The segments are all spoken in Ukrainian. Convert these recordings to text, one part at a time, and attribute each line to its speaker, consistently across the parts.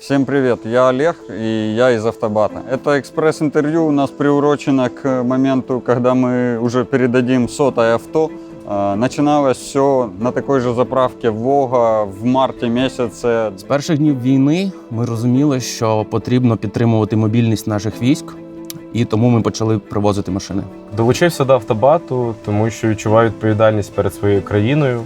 Speaker 1: Всем привет, я Олег и я из Автобата. Это экспресс-интервью у нас приурочено к моменту, когда мы уже передадим сотое авто. А, Начиналось все на такой же заправке Вога в марте месяце.
Speaker 2: З перших днів війни ми розуміли, що потрібно підтримувати мобільність наших військ, і тому ми почали привозити машини.
Speaker 3: Долучився до автобату, тому що відчуваю відповідальність перед своєю країною.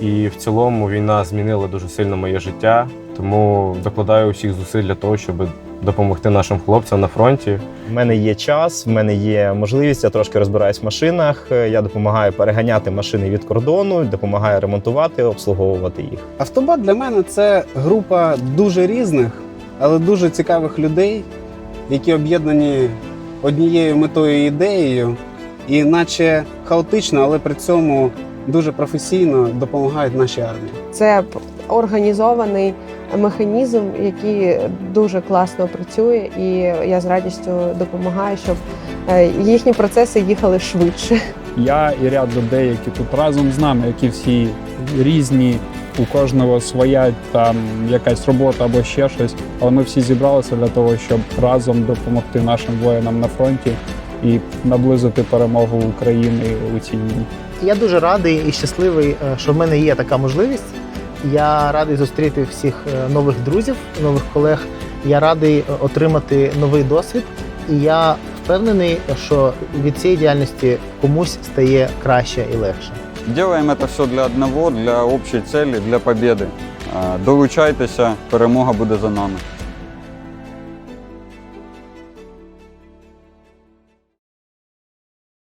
Speaker 3: І в цілому війна змінила дуже сильно моє життя. Тому докладаю усіх зусиль для того, щоб допомогти нашим хлопцям на фронті.
Speaker 4: В мене є час, в мене є можливість, я трошки розбираюсь в машинах. Я допомагаю переганяти машини від кордону, допомагаю ремонтувати, обслуговувати їх.
Speaker 5: Автобат для мене це група дуже різних, але дуже цікавих людей, які об'єднані однією метою і ідеєю, і наче хаотично, але при цьому дуже професійно допомагають нашій армії.
Speaker 6: Це організований механізм, який дуже класно працює, і я з радістю допомагаю, щоб е, їхні процеси їхали швидше.
Speaker 7: я і ряд людей, які тут разом з нами, які всі різні, у кожного своя там якась робота або ще щось. Але ми всі зібралися для того, щоб разом допомогти нашим воїнам на фронті і наблизити перемогу України у цій війні.
Speaker 8: Я дуже радий і щасливий, е, що в мене є така можливість. Я радий зустріти всіх е, нових друзів, нових колег. Я радий е, отримати новий досвід. І я впевнений, що від цієї діяльності комусь стає краще і легше.
Speaker 1: Делаем это все для одного, для общей цели, для победы. А, Долучайтеся, перемога буде за нами.